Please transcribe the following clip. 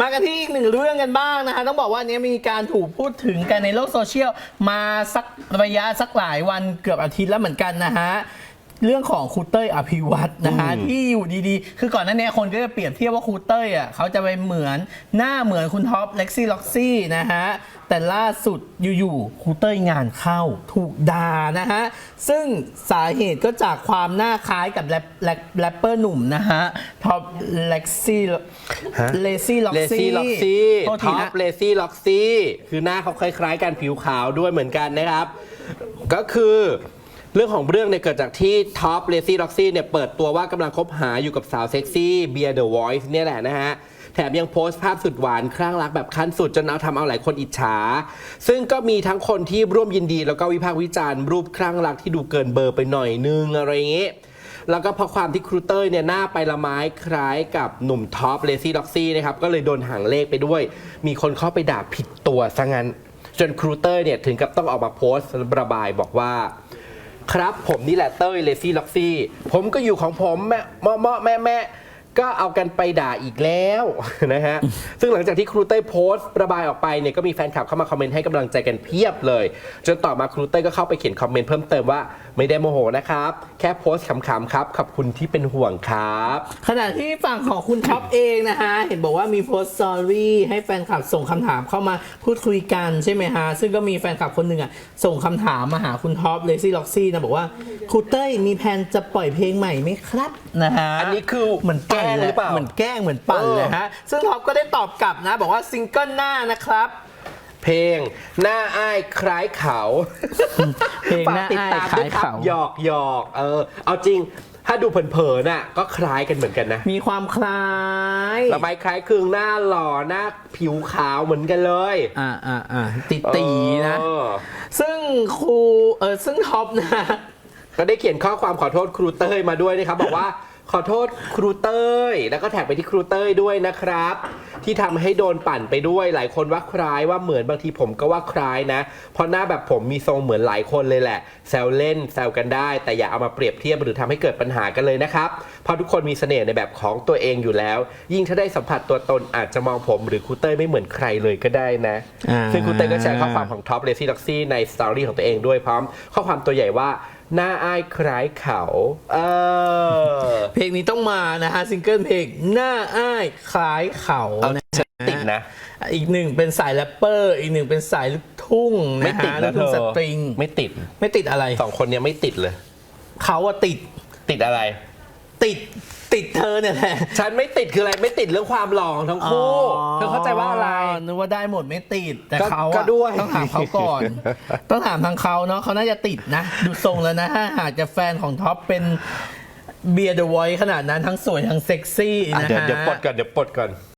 มากันที่อีกหนึ่งเรื่องกันบ้างนะคะต้องบอกว่าอันนี้มีการถูกพูดถึงกันในโลกโซเชียลมาสักระยะสักหลายวันเกือบอาทิตย์แล้วเหมือนกันนะฮะ เรื่องของครูเต้ยอภิวัตรนะฮะที่อยู่ดีๆ คือก่อนหน้านี้คนก็จะเปรียบเทียบว่าครูเต้ยอะเขาจะไปเหมือนหน้าเหมือนคุณท็อปเล็กซี่ล็อกซี่นะฮะแต่ล่าสุดอยู่ๆครูเต้ยงานเข้าถูกด่านะฮะซึ่งสาเหตุก็จากความหน้าคล้ายกับแรปแรปแรปเปอร์หนุ่มนะฮะท็อปเล็กซี่ฮะเลซี่ล็อกเลซี่ซี่ล็อกซี่โทษทีท็อนะ ปเลซี่ล็อกซี่คือหน้าเขาคล้ายๆกันผิวขาวด้วยเหมือนกันนะครับ ก็คือ เรื่องของเรื่องเนี่ยเกิดจากที่ท็อปเลซี่ล็อกซี่เนี่ยเปิดตัวว่ากำลังคบหาอยู่กับสาวเซ็กซี่เบียร์เดอะวอยซ์เนี่ยแหละนะฮะแถมยังโพสต์ภาพสุดหวานคลั่งรักแบบขั้นสุดจนเอาทำเอาหลายคนอิจฉา ซึ่งก็มีทั้งคนที่ร่วมยินดีแล้วก็วิพากษ์วิจารณ์รูปคลั่งรักที่ดูเกินเบอร์ไปหน่อยนึงอะไรอย่างงี้แล้วก็เพราะความที่ครูเต้ยเนี่ยหน้าไปละไม้คล้ายกับหนุ่มท็อปเลซี่ล็อกซี่นะครับก็เลยโดนห่างเลขไปด้วย มีคนเข้าไปด่าผิดตัวซะงั้น จนครูเต้ยเนี่ยถึงกับต้องออกมาโพสต์ระบายบอกว่า ครับผมนี่แหละเต้ยเลซี่ล็อกซี่ ผมก็อยู่ของผมแม่เมาะเมาะแม่แม่ ก็เอากันไปด่าอีกแล้วนะฮะ ซึ่งหลังจากที่ครูเต้ยโพสต์ระบายออกไปเนี่ยก็มีแฟนคลับเข้ามาคอมเมนต์ให้กำลังใจกันเพียบเลย จนต่อมาครูเต้ยก็เข้าไปเขียนคอมเมนต์เพิ่มเติมว่าไม่ได้โมโหนะครับ แค่โพสต์ขำๆครับ ขอบคุณที่เป็นห่วงครับ ขณะที่ฝั่งของคุณท็อปเองนะฮะ เห็นบอกว่ามีโพสต์สตอรี่ให้แฟนคลับส่งคำถามเข้ามาพูดคุยกันใช่ไหมฮะ ซึ่งก็มีแฟนคลับคนหนึ่งอะส่งคำถามมาหาคุณท็อปเลซี่ล็อกซี่นะบอกว่าครูเต้ยมีแผนจะปล่อยเพลงใหม่ไหมครับนะฮะอันนี้คือเหมือนปั่นแกล้งหรือเปล่าเหมือนแกล้งเหมือนปั่นเออเลยฮะซึ่งท็อปก็ได้ตอบกลับนะ บอกว่าซิงเกิลหน้านะครับเพลงหน้าอ้ายคล้ายเขาเพลงหน้าอ้ายฝกติดตมคล้ายด้วยรับเขาหยอกหยอกเออ เอาจริงถ้าดูเผินๆน่ะก็คล้ายกันเหมือนกันนะ มีความคล้ายละไม้คล้ายคลึงหน้าหล่อหน้าผิวขาวเหมือนกันเลย อ่าอ่าอ่าติตีๆนะเออซึ่งครูเออซึ่งท็อปนะ ก็ได้เขียนข้อความขอโทษครูเต้ยมาด้วยนะครับ บอกว่า ขอโทษครูเต้ย แล้วก็แท็กไปที่ครูเต้ยด้วยนะครับ ที่ทำให้โดนปั่นไปด้วย หลายคนว่าคล้ายว่าเหมือนบางทีผมก็ว่าคล้ายนะ เพราะหน้าแบบผมมีทรงเหมือนหลายคนเลยแหละ แซวเล่นแซวกันได้ แต่อย่าเอามาเปรียบเทียบหรือทำให้เกิดปัญหากันเลยนะครับ เพราะทุกคนมีเสน่ห์ในแบบของตัวเองอยู่แล้ว ยิ่งถ้าได้สัมผัสตัวตนอาจจะมองผมหรือครูเต้ยไม่เหมือนใครเลยก็ได้นะ อ่า ซึ่งครูเต้ยก็แชร์ข้อความของท็อปเลซี่ล็อกซี่ในสตอรี่ของตัวเองด้วยพร้อม ข้อความตัวใหญ่ว่า หน้าอ้ายคล้ายเขาเออเพลงนี้ต้องมานะฮะซิงเกิลเพลงหน้าอ้ายคล้ายเขาเอานะฉันติดนะ อีกหนึ่งเป็นสายแรปเปอร์ อีกหนึ่งเป็นสายลูกทุ่งไม่นะติดฮะลูนะกเธทุ่งอสตริงไม่ติดไม่ติดอะไรสองคนเนี้ยไม่ติดเลย เขาอะติด ติดอะไร ติดติดเธอเนี่ยแหละ ฉันไม่ติดคืออะไรไม่ติดเรื่องความหล่อของทั้งคู่ เธอเข้าใจว่าอะไร นึกว่าได้หมดไม่ติด แต่ก็เขาก็อะด้วย ต้องถามเขาก่อน ต้องถามทางเขาเนาะเขาน่าจะติดนะ ดูทรงแล้วนะถ้าหากจะแฟนของท็อปเป็นเบียร์เดอะไวท์ขนาดนั้นทั้งสวยทั้งเซ็กซี่อะนะเดี๋ยวฮะ เดี๋ยวปลดก่อนเดี๋ยวปลดก่อน